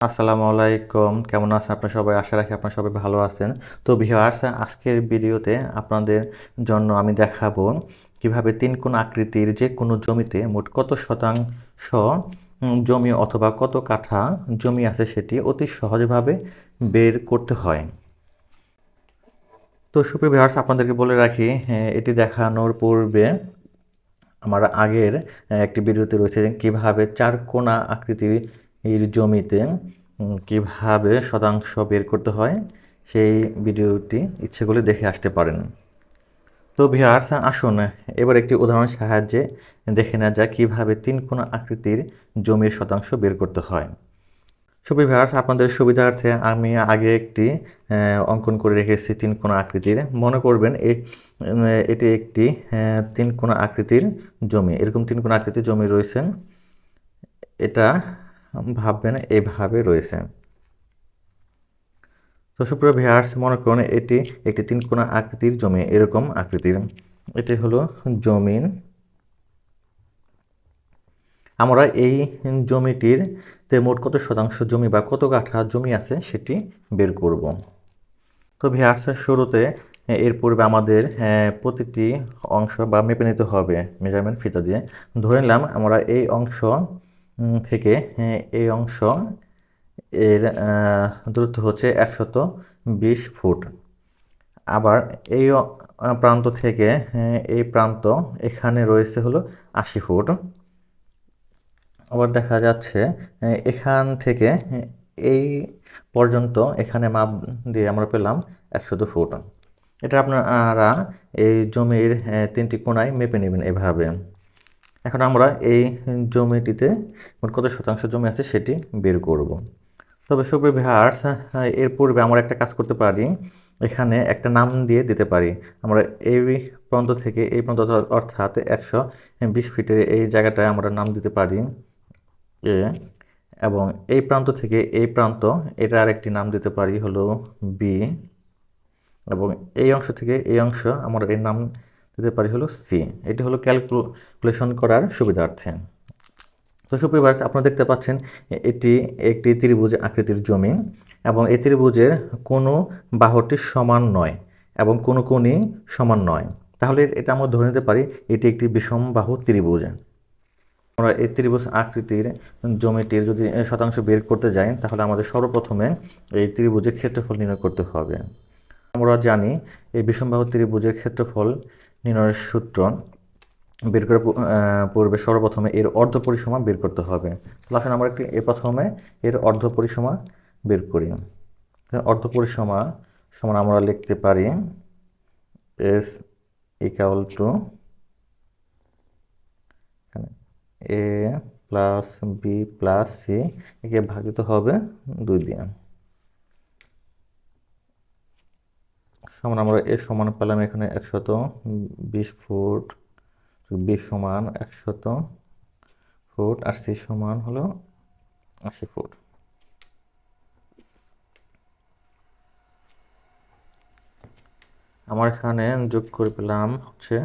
আসসালামু আলাইকুম। কেমন আছেন আপনার সবাই? আশা রাখি আপনার সবাই ভালো আছেন। তো ভিউয়ার্স আজকের ভিডিওতে আপনাদের জন্য আমি দেখাবো কীভাবে তিন কোণ আকৃতির যে কোনো জমিতে মোট কত শতাংশ জমি অথবা কত কাঠা জমি আছে সেটি অতি সহজভাবে বের করতে হয়। তো সুপ্রিয় ভিউয়ার্স আপনাদেরকে বলে রাখি হ্যাঁ, এটি দেখানোর পূর্বে আমার আগের একটি ভিডিওতে রয়েছে কীভাবে চার কোণা আকৃতির জমিতে উম, কীভাবে শতাংশ বের করতে হয় সেই ভিডিওটি ইচ্ছে করলে দেখে আসতে পারেন। তো ভিউয়ার্স আসুন এবার একটি উদাহরণ সাহায্যে দেখে নেওয়া যায় কীভাবে তিন কোণা আকৃতির জমির শতাংশ বের করতে হয়। সুপ্রিয় ভিউয়ার্স আপনাদের সুবিধার্থে আমি আগে একটি অঙ্কন করে রেখেছি তিন কোণা আকৃতির। মনে করবেন এটি একটি তিন কোণা আকৃতির জমি। এরকম তিন কোণা আকৃতির জমি রয়েছে। এটা ভাববেন, এভাবে রয়েছে। তো সুপ্রিয় ভিউয়ার্স, মনে করুন এটি একটি তিন কোণা আকৃতির জমি, এরকম আকৃতির। এটি হলো জমিন। আমরা এই জমিটির তে মোট কত শতাংশ জমি বা কত কাঠা জমি আছে সেটি বের করব। তো ভিউয়ার্সের শুরুতে এর পূর্বে আমাদের প্রতিটি অংশ বা মেপে নিতে হবে মেজারমেন্ট ফিতা দিয়ে। ধরে নিলাম, আমরা এই অংশ থেকে এই অংশ এর দূরত্ব হচ্ছে একশত বিশ ফুট। আবার এই প্রান্ত থেকে এই প্রান্ত এখানে রয়েছে হলো আশি ফুট। আবার দেখা যাচ্ছে এখান থেকে এই পর্যন্ত এখানে মাপ দিয়ে আমরা পেলাম একশত ফুট। এটা আপনারা এই জমির তিনটি কোণায় মেপে নেবেন এভাবে। এখন আমরা এই জমিটিতে মোট কত শতাংশ জমি আছে সেটি বের করব। তবে সুপ্রিয় ভিউয়ার্স এর পূর্বে আমরা একটা কাজ করতে পারি। এখানে একটা নাম দিয়ে দিতে পারি। আমরা এই প্রান্ত থেকে এই প্রান্ত অর্থাৎ- অর্থাৎ একশো বিশ ফিটের এই জায়গাটায় আমরা নাম দিতে পারি। এ এবং এই প্রান্ত থেকে এই প্রান্ত এটা আরেকটি নাম দিতে পারি হলো বি। এবং এই অংশ থেকে এই অংশ আমরা এর নাম দিতে পারি হলো সি এটি হলো ক্যালকুলেশন করার সুবিধার্থে। তো সুপ্রিভার্স আপনারা দেখতে পাচ্ছেন এটি একটি ত্রিভুজ আকৃতির জমি এবং এই ত্রিভুজের কোনো বাহুটি সমান নয় এবং কোনো কোণই সমান নয়। তাহলে এটা আমরা ধরে নিতে পারি এটি একটি বিষম বাহু ত্রিভুজ। আমরা এই ত্রিভুজ আকৃতির জমিটির যদি শতাংশ বের করতে যাই, তাহলে আমাদের সর্বপ্রথমে এই ত্রিভুজের ক্ষেত্রফল নির্ণয় করতে হবে। আমরা জানি এই বিষমবাহু ত্রিভুজের ক্ষেত্রফল নির্ণয়ের সূত্র বের আহ, পূর্বে সর্বপ্রথমে এর অর্ধ পরিসীমা বের করতে হবে। তাহলে আমরা একটি এ প্রথমে এর অর্ধ পরিসীমা বের করি। অর্ধ পরিসীমা সমান আমরা লিখতে পারি S equal to A plus B plus C একে ভাগিত হবে দুই দিয়ে। সমান আমরা এর সমান পেলাম এখানে একশত বিশ ফুট বিশ সমান একশত ফুট, আর সি সমান হলো আশি ফুট। আমার এখানে যোগ করে পেলাম হচ্ছে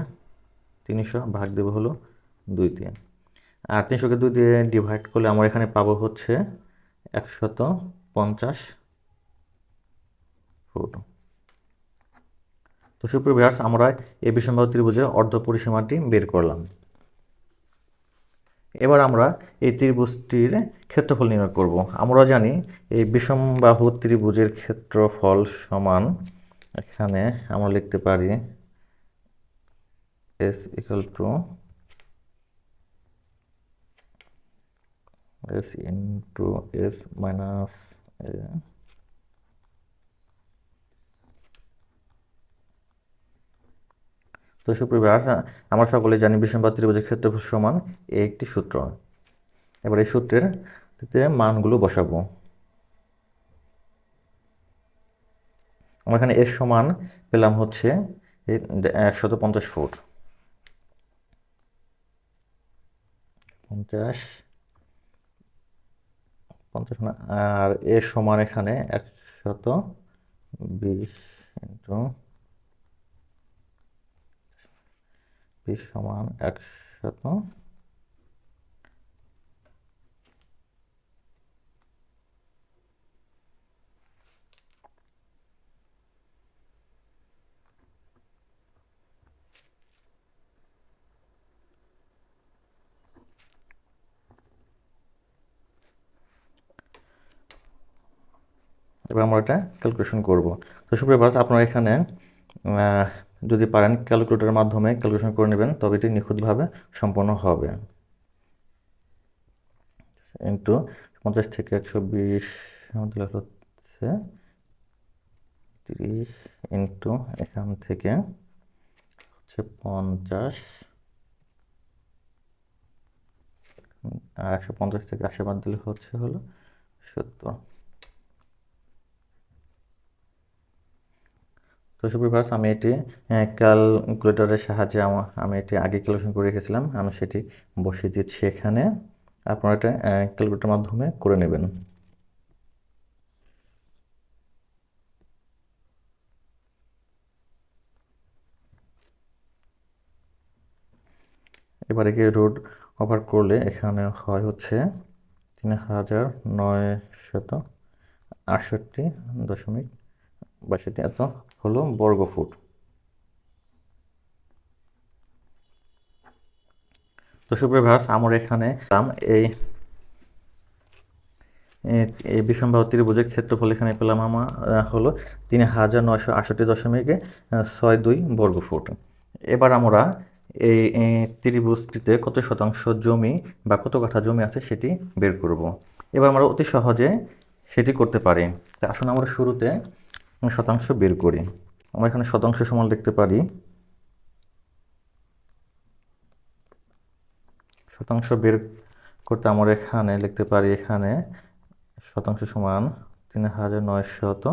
তিনশো ভাগ দেবো হলো দুই দিয়ে আর তিনশোকে দুই দিয়ে ডিভাইড করলে আমরা এখানে পাবো হচ্ছে একশত পঞ্চাশ ফুট। তো সুপ্রিয় ভিউয়ার্স, আমরা এই বিষমবাহু ত্রিভুজের অর্ধ পরিসীমাটি বের করলাম। এবার আমরা এই ত্রিভুজটির ক্ষেত্রফল নির্ণয় করব। আমরা জানি এই বিষমবাহু ত্রিভুজের ক্ষেত্রফল সমান, এখানে আমরা লিখতে পারি S equal to S into S minus তো সুপ্রিয় আমরা সকলে জানি বিষমবাহু ত্রিভুজের ক্ষেত্রফল সমান একটি সূত্র। এবার এই সূত্রের মানগুলো বসাবো। আমরা এখানে এর সমান পেলাম হচ্ছে একশত পঞ্চাশ ফুট। পঞ্চাশ পঞ্চাশ না আর এর সমান এখানে একশত বিশ সমান একশত এবার আমরা এটা ক্যালকুলেশন করব। তো সুপ্রিয় আপনারা এখানে যদি পারেন ক্যালকুলেটরের মাধ্যমে ক্যালকুলেশন করে নেবেন, তবে এটি নিখুঁতভাবে সম্পন্ন হবে। ইন্টু পঞ্চাশ থেকে একশো বিশ, আমাদের হচ্ছে তিরিশ ইন্টু এখান থেকে হচ্ছে পঞ্চাশ। আর একশো পঞ্চাশ থেকে আশি বাদ দিলে হচ্ছে হলো সত্তর। তো সুপ্রিভার্স আমি এটি ক্যালকুলেটরের সাহায্যে আমা- এটি আগে ক্যালকুলেশন করে রেখেছিলাম। আমি সেটি বসিয়ে দিচ্ছি এখানে। আপনারা এটা ক্যালকুলেটরের মাধ্যমে করে নেবেন। এবারে গিয়ে রোড ওভার করলে এখানে হয় হচ্ছে তিন হাজার নয়শত আটষট্টি দশমিক বাষট্টি, এত হলো বর্গ ফুট। তো সুপ্রভাস আমার এখানে এই এই বিষমবাহু ত্রিভুজের ক্ষেত্রফল এখানে পেলাম আমার হলো তিন হাজার নয়শো আষট্টি দশমিক ছয় দুই বর্গ ফুট। এবার আমরা এই ত্রিভুজটিতে কত শতাংশ জমি বা কত কাঠা জমি আছে সেটি বের করব। এবার আমরা অতি সহজে সেটি করতে পারি। আসুন আমরা শুরুতে শতাংশ বের করি। আমরা এখানে শতাংশ সমান লিখতে পারি। শতাংশ বের করতে আমরা এখানে লিখতে পারি এখানে শতাংশ সমান তিন হাজার নয়শত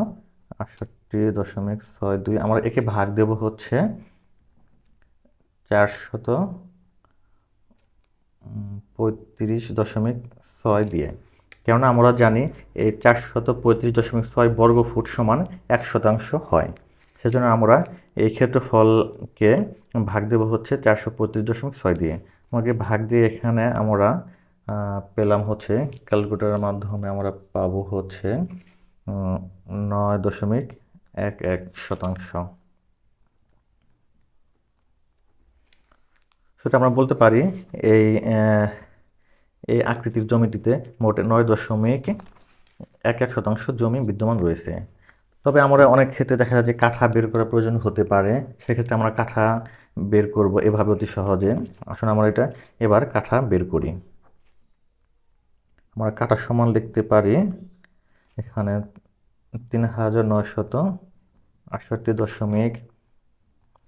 আটষট্টি দশমিক ছয় দুই। আমরা একে ভাগ দেব হচ্ছে চারশত পঁয়ত্রিশ দশমিক ছয় দিয়ে। কেননা আমরা জানি এই চারশত পঁয়ত্রিশ দশমিক ছয় বর্গ ফুট সমান এক শতাংশ হয়। সেজন্য আমরা এই ক্ষেত্রফলকে ভাগ দেব হচ্ছে চারশো পঁয়ত্রিশ দশমিক ছয় দিয়ে। আমাকে ভাগ দিয়ে এখানে আমরা পেলাম হচ্ছে, ক্যালকুলেটরের মাধ্যমে আমরা পাবো হচ্ছে নয় দশমিক এক এক শতাংশ। সেটা আমরা বলতে পারি, এই এই আকৃতির জমিটিতে মোট নয় দশমিক এক এক শতাংশ জমি বিদ্যমান রয়েছে। তবে আমরা অনেক ক্ষেত্রে দেখা যায় যে কাঠা বের করার প্রয়োজন হতে পারে। সেক্ষেত্রে আমরা কাঠা বের করব এভাবে অতি সহজে। আসলে আমরা এটা এবার কাঠা বের করি। আমরা কাঠা সমান লিখতে পারি এখানে তিন হাজার নয়শত আটষট্টি দশমিক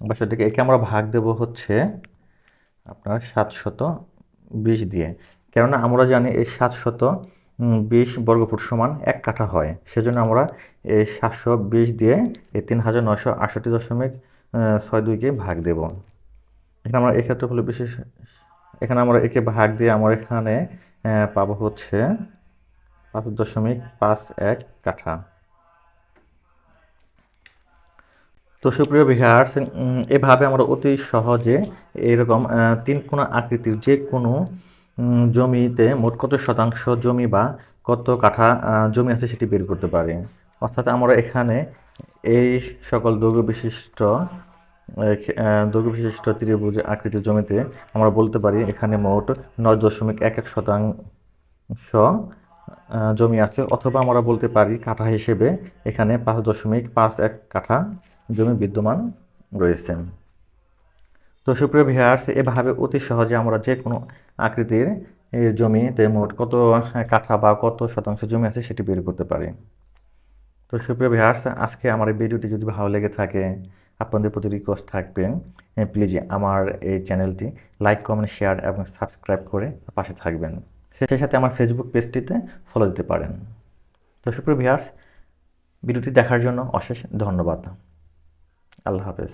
বাষট্টি। একে আমরা ভাগ দেব হচ্ছে আপনার সাতশত বিশ দিয়ে। কেননা আমরা জানি এই সাতশত বিশ বর্গফুট সমান এক কাঠা হয়। সেজন্য আমরা এই সাতশো বিশ দিয়ে এই তিন হাজার নয়শো আটষট্টি দশমিক ছয় দুইকে ভাগ দেব। এখানে আমরা এক্ষেত্রে হলো বিশেষ এখানে আমরা একে ভাগ দিয়ে আমরা এখানে পাবো হচ্ছে পাঁচ দশমিক পাঁচ এক কাঠা। তো সুপ্রিয় উম, এভাবে আমরা অতি সহজে এরকম তিন কোণা আকৃতির যে কোনো জমিতে মোট কত শতাংশ জমি বা কত কাঠা জমি আছে সেটি বের করতে পারি? অর্থাৎ আমরা এখানে এই সকল দৈর্ঘ্য বিশিষ্ট দৈর্ঘ্য বিশিষ্ট ত্রিভুজ আকৃতির জমিতে আমরা বলতে পারি এখানে মোট নয় দশমিক এক এক শতাংশ জমি আছে। অথবা আমরা বলতে পারি কাঠা হিসেবে এখানে পাঁচ দশমিক পাঁচ এক কাঠা জমি বিদ্যমান রয়েছে। তো সুপ্রিয় ভিউয়ার্স, এভাবে অতি সহজে আমরা যে কোনো আকৃতির জমিতে মোট কত কাঠা বা কত শতাংশ জমি আছে সেটি বের করতে পারি। তো সুপ্রিয় ভিউয়ার্স, আজকে আমার এই ভিডিওটি যদি ভালো লেগে থাকে, আপনাদের প্রতি রিকোয়েস্ট থাকবে প্লিজ আমার এই চ্যানেলটি লাইক কমেন্ট শেয়ার এবং সাবস্ক্রাইব করে পাশে থাকবেন। সেই সাথে আমার ফেসবুক পেজটিতে ফলো দিতে পারেন। তো সুপ্রিয় ভিউয়ার্স, ভিডিওটি দেখার জন্য অশেষ ধন্যবাদ। আল্লাহ হাফেজ।